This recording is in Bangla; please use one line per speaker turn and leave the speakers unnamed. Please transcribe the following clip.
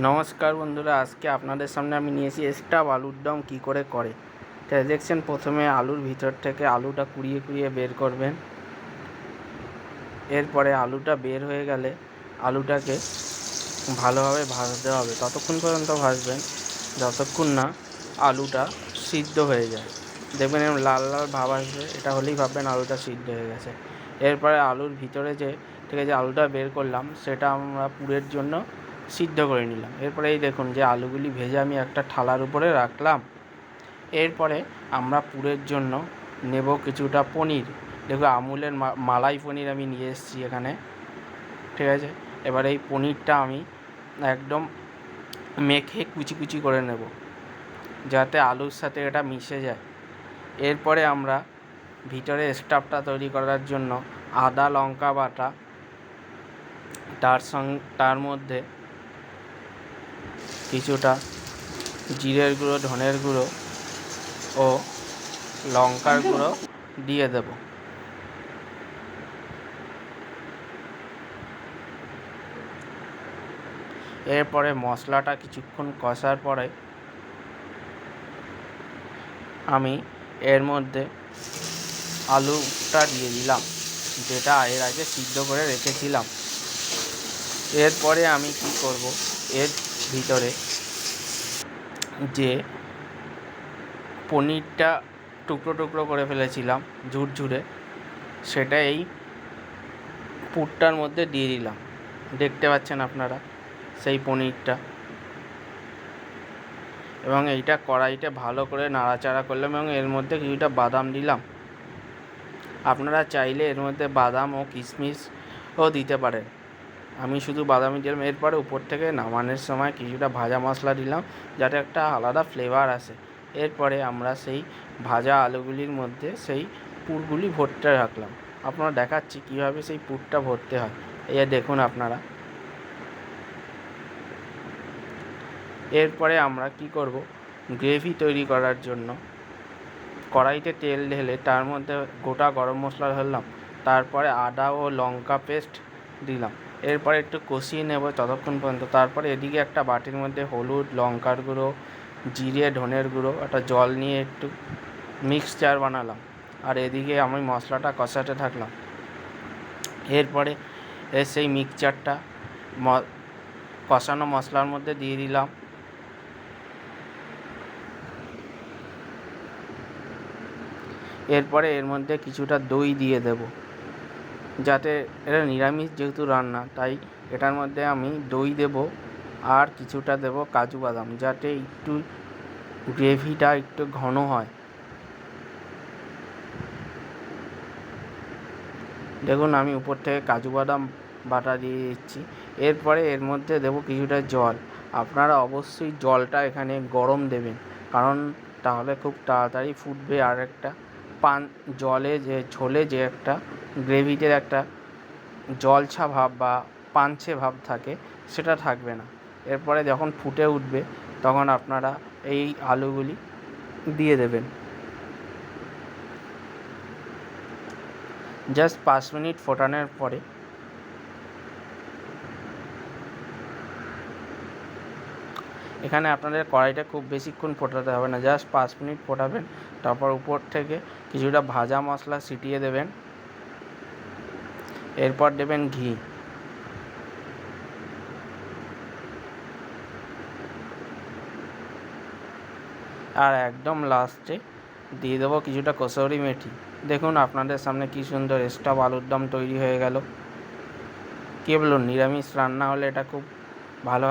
নমস্কার বন্ধুরা, আজকে আপনাদের সামনে আমি নিয়েছি স্টাফ আলুর দম কী করে করে। তো দেখছেন, প্রথমে আলুর ভিতর থেকে আলুটা কুড়িয়ে কুড়িয়ে বের করবেন। এরপরে আলুটা বের হয়ে গেলে আলুটাকে ভালোভাবে ভাজতে হবে। ততক্ষণ পর্যন্ত ভাজবেন, যতক্ষণ না আলুটা সিদ্ধ হয়ে যায়। দেখবেন এরকম লাল লাল ভাব আসবে, এটা হলেই ভাববেন আলুটা সিদ্ধ হয়ে গেছে। এরপরে আলুর ভিতরে যে, থেকে যে আলুটা বের করলাম, সেটা আমরা পুরের জন্য সিদ্ধ করে নিলাম। এরপরে এই দেখুন যে আলুগুলি ভেজে আমি একটা থালার উপরে রাখলাম। এরপরে আমরা পুরের জন্য নেব কিছুটা পনির। দেখো আমুলের মালাই পনির আমি নিয়ে এসেছি এখানে। ঠিক আছে? এবার এই পনিরটা আমি একদম মেখে কুচি কুচি করে নেব, যাতে আলুর সাথে এটা মিশে যায়। এরপরে আমরা ভিতরে স্টাফটা তৈরি করার জন্য আদা, লঙ্কা বাটা, তার সঙ্গে তার মধ্যে কিছুটা জিরের গুঁড়ো, ধনের গুঁড়ো ও লঙ্কার গুঁড়ো দিয়ে দেব। এরপরে মশলাটা কিছুক্ষণ কষার পরে আমি এর মধ্যে আলুটা দিয়ে দিলাম, যেটা এর আগে সিদ্ধ করে রেখেছিলাম। এরপরে আমি কি করব? এর ভিতরে যে পনিরটা টুকরো টুকরো করে ফেলেছিলাম, ঝুরঝুরে, সেটা এই পুরটার মধ্যে দিয়ে দিলাম। দেখতে পাচ্ছেন আপনারা সেই পনিরটা। এবং এইটা কড়াইতে ভালো করে নাড়াচাড়া করলাম এবং এর মধ্যে কিছুটা বাদাম দিলাম। আপনারা চাইলে এর মধ্যে বাদাম ও কিশমিশও দিতে পারেন। আমি শুধু বাদামি দিলাম এরপরে উপর থেকে নামানোর সময় কিছুটা ভাজা মশলা দিলাম, যাতে একটা আলাদা ফ্লেভার আসে। এরপরে আমরা সেই ভাজা আলুগুলির মধ্যে সেই পুরগুলি ভরতে রাখলাম। আপনারা দেখাচ্ছি কীভাবে সেই পুরটা ভরতে হয়। এই দেখুন আপনারা। এরপরে আমরা কি করব? গ্রেভি তৈরি করার জন্য। কড়াইতে তেল ঢেলে তার মধ্যে গোটা গরম মশলা ঢাললাম। তারপরে আদা ও লঙ্কা পেস্ট দিলাম। এরপরে একটু কষিয়ে নেব ততক্ষণ পর্যন্ত। তারপরে এদিকে একটা বাটির মধ্যে হলুদ, লঙ্কার গুঁড়ো, জিরে, ধনের গুঁড়ো, একটা জল নিয়ে একটু মিক্সচার বানালাম। আর এদিকে আমি মশলাটা কষাতে থাকলাম। এরপরে এর সেই মিক্সচারটা কষানো মশলার মধ্যে দিয়ে দিলাম। এরপরে এর মধ্যে কিছুটা দই দিয়ে দেব। যাতে এটা নিরামিষ যেহেতু রান্না, তাই এটার মধ্যে আমি দই দেব আর কিছুটা দেব কাজু বাদাম, যাতে একটু গ্রেভিটা একটু ঘন হয়। দেখুন, আমি উপর থেকে কাজু বাদাম বাটা দিয়ে দিচ্ছি। এরপরে এর মধ্যে দেব কিছুটা জল। আপনারা অবশ্যই জলটা এখানে গরম দেবেন, কারণ তাহলে খুব তাড়াতাড়ি ফুটবে আর একটা পান, জলে যে, ঝোলে যে একটা গ্রেভিতে একটা জলছা ভাব বা পানচে ভাব থাকে, সেটা থাকবে না। এরপরে যখন ফুটে উঠবে, তখন আপনারা এই আলুগুলি দিয়ে দেবেন। জাস্ট পাঁচ মিনিট ফোটানোর পরে এখানে আপনাদের কড়াইটা খুব বেশিক্ষণ ফোটাতে হবে না। জাস্ট পাঁচ মিনিট ফোটাবেন, তারপর উপর থেকে কিছুটা ভাজা মশলা ছিটিয়ে দেবেন। এরপর দেবেন ঘি। আর একদম লাস্টে দিয়ে দেবো কিছুটা কসৌরি মেথি। দেখুন আপনাদের সামনে কি সুন্দর স্টাফ আলুর দম তৈরি হয়ে গেল। কে বলুন নিরামিষ রান্না হলে এটা খুব ভালো হয়।